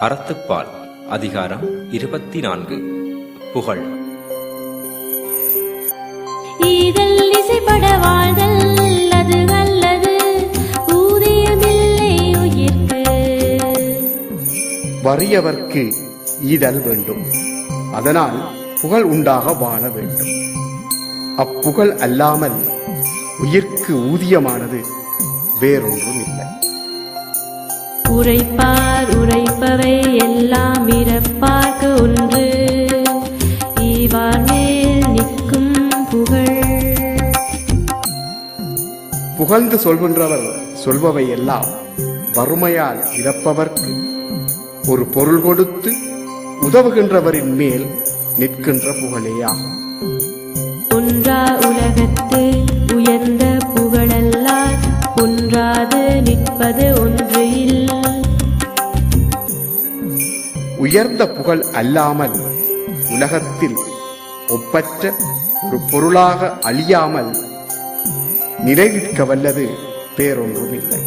அறத்துப்பால் அதிகாரம் இருபத்தி நான்கு புகழ். ஈதல் இசைப்பட வாழ்தல் அது அல்லது ஊதியமில்லை உயிர்க்கு. வறியவர்க்கு ஈதல் வேண்டும். அதனால் புகழ் உண்டாக வாழ வேண்டும். அப்புகழ் அல்லாமல் உயிர்க்கு ஊதியமானது வேறொன்றும் இல்லை உரைப்பார் உரைப்பவை எல்லாம் இறப்பார்க்கு ஒன்று. ஈவார் மேல் நிற்கும் புகழ். புகழ்ந்து சொல்கின்றவர் சொல்பவை எல்லாம் வறுமையால் இறப்பவர்க்கு ஒரு பொருள் கொடுத்து உதவுகின்றவரின் மேல் நிற்கின்ற புகழேயாகும். ஒன்றா உலகத்து உயர்ந்த புகழல்லால் ஒன்றாது நிற்பது ஒன்று இல் உயர்ந்த புகழ் அல்லாமல் உலகத்தில் ஒப்பற்ற ஒரு பொருளாக அழியாமல் நிலைநிற்க வல்லது பேரொன்றும் இல்லை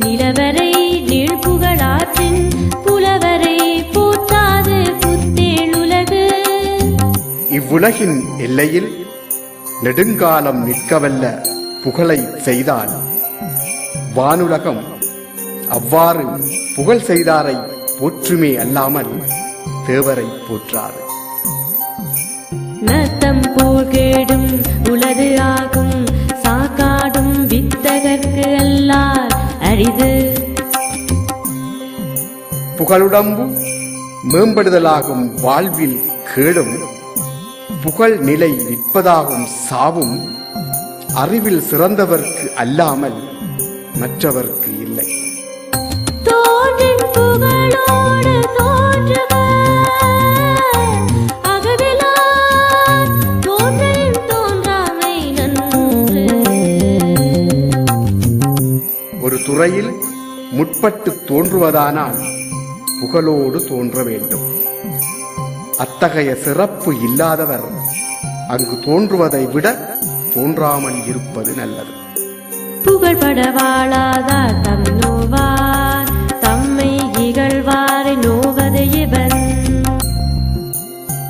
நிலவரை நீழ்புகழாற்றின் புலவரை போற்றாது புத்தேள் உலகு. இவ்வுலகின் எல்லையில் நெடுங்காலம் நிற்கவல்ல புகழை செய்தால் வானுலகம் அவ்வாறு புகழ் செய்தாரை போற்றுமே அல்லாமல் தேவரை போற்றாது. நத்தம் போல் கேடும் உலது ஆகும் சாக்காடும் வித்தகர்க்கு அல்லால் அரிது. புகழுடம்பு மேம்படுதலாகும் வாழ்வில் கேடும் புகழ் நிலை நிற்பதாகும் சாவும் அறிவில் சிறந்தவர்க்கு அல்லாமல் மற்றவர்க்கு துறையில் முற்பட்டு தோன்றுவதானால் புகழோடு தோன்ற வேண்டும். அத்தகைய சிறப்பு இல்லாதவர் அங்கு தோன்றுவதை விட தோன்றாமல் இருப்பது நல்லது. புகழ்பட வாழாதார் தம் நோவார்? தம்மை இகழ்வாரை நோவது இவன்.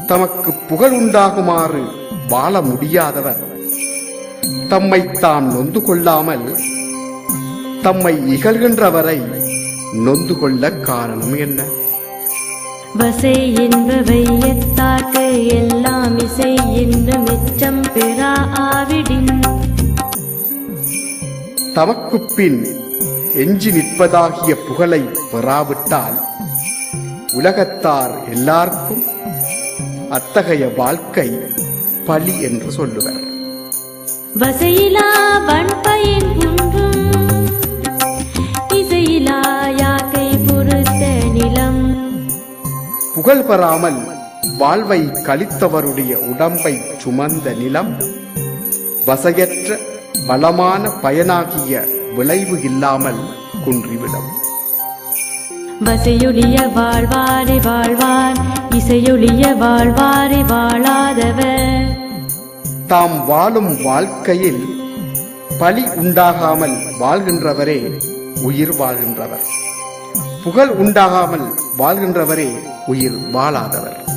தமக்கு புகழ் உண்டாகுமாறு வாழ முடியாதவர். தம்மை தாம் நொந்து கொள்ளாமல் தம்மை இகழ்கின்றவரை நொந்து கொள்ள காரணம் என்ன? வசை என்பவை எத்தார்க்கு எல்லாம் இசை என்று மிச்சம் பெறா ஆவிடின். தமக்குப் பின் எஞ்சி நிற்பதாகிய புகழை பெறாவிட்டால் உலகத்தார் எல்லாருக்கும் அத்தகைய வாழ்க்கை பலி என்று சொல்லுவர். வசையிலா வன்பயன் குன்றும் புகழ் பெறாமல் வாழ்வை கழித்தவருடைய உடம்பை சுமந்த நிலம் வசையற்ற வளமான பயனாகிய விளைவு இல்லாமல் குன்றிவிடும். வசையொழிய வாழ்வாரை வாழ்வார் இசையொழிய வாழ்வாரை வாழாதவர். தாம் வாழும் வாழ்க்கையில் பலி உண்டாகாமல் வாழ்கின்றவரே உயிர் வாழ்கின்றவர். புகழ் உண்டாகாமல் வாழ்கின்றவரே உயிர் வாழாதவர்.